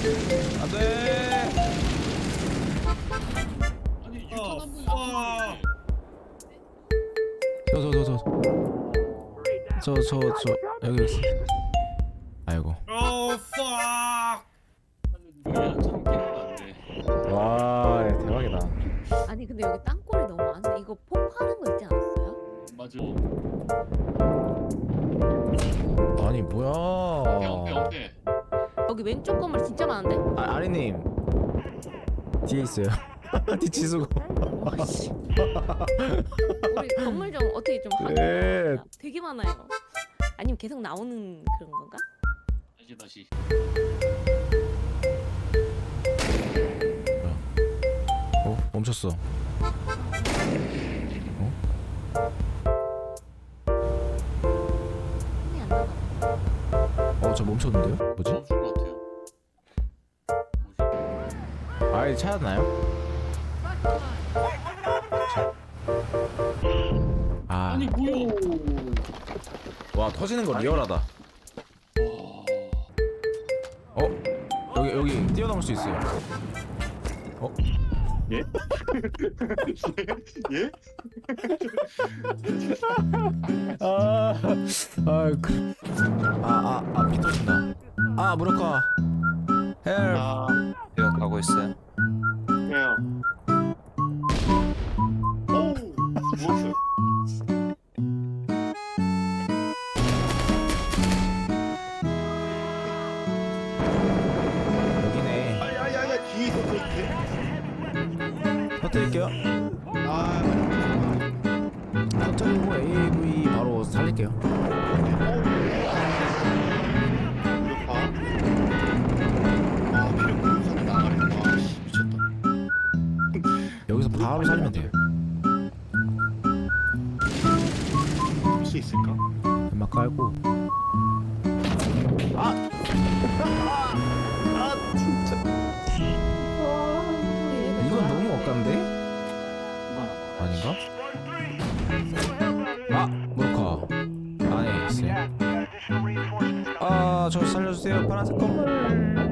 안돼. 아니 어, 유턴 어. 저저 저 저 저 저 저 여기 있어. 아이고. fuck 안돼 와 대박이다. 아니 근데 여기 땅굴이 너무 많은데 이거 폭 파는 거 있지 않았어요? 맞아 아니 뭐야? 엉대 엉대 여기 왼쪽 건물 진짜 많은데? 아, 아리님 뒤에 있어요. 뒤치수고. 우리 건물 좀 어떻게 좀 하는 네. 거 되게 많아요. 아니면 계속 나오는 그런 건가? 다시 다시 어 멈췄어. 손이 안 나가. 어저 멈췄는데요? 뭐지? 멈춘 것 같아 아이 찾았나요? 아, 아니 뭐야 와 터지는 거 리얼하다. 와 어? 여기 여기 뛰어넘을 수 있어요. 어? 예? 예? 아, 아, 그, 아, 아, 아, 피 터진다. 아, 무력화. 헬. 아 제가 가고 있어요. 그냥 오 죽었어요 여기네. 아야야야 뒤에 있었어 이렇게 터뜨릴게요. 아 터뜨리고 AV 바로 살릴게요. 바로 살리면 돼요. 할수 있을까? 연막 깔고. 아! 아, 진짜. 이건 너무 억간데? 아닌가? 아, 무력화. 안에 있어요. 아, 저 살려주세요. 파란색 건물.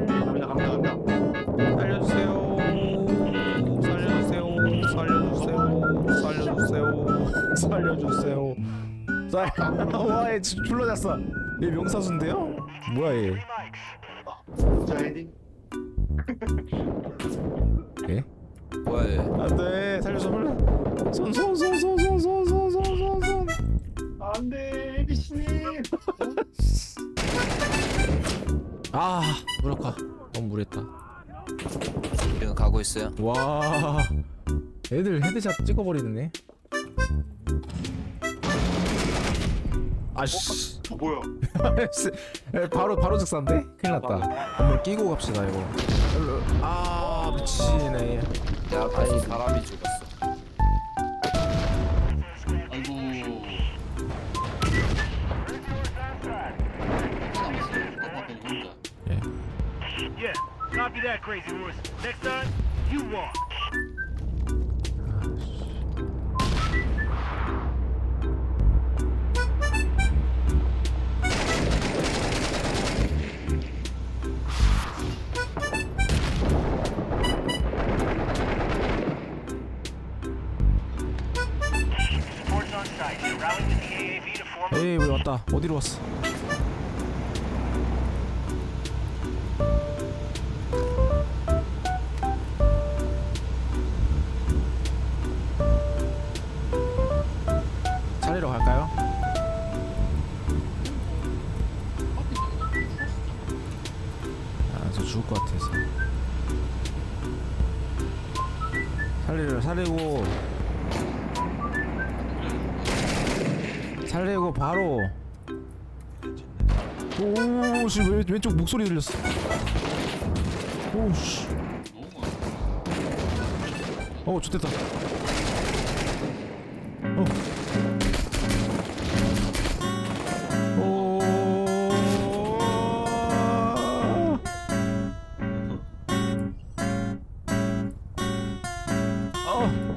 살. 와, 얘 줄- 줄러졌어. 얘 명사수인데요? 뭐야 얘? 자 헤딩 예? 뭐야 얘? 안돼 살려줘 빨리. 손손손손손손손손손. 안돼 애기씨님 아, 무력화. 너무 무리했다. 지금 가고 있어요. 와, 애들 헤드샷 찍어버리네. 아씨. 어, 뭐야 에, 바로 바로 즉사인데? 큰일 났다. 한번 끼고 갑시다 이거. 일로- 아 미치네. 내 앞에서 사람이 죽었어. 아이고 혼자 예. Yeah, copy that, Crazy Horse. Next time, you walk. 에이 왜 왔다. 어디로 왔어? 살리러 갈까요? 아 저 죽을 것 같아서 살리려 살리고 살리고 바로. 오씨 왼쪽 목소리 들렸어? 오씨. 어 좋됐다. 어. 오. 어.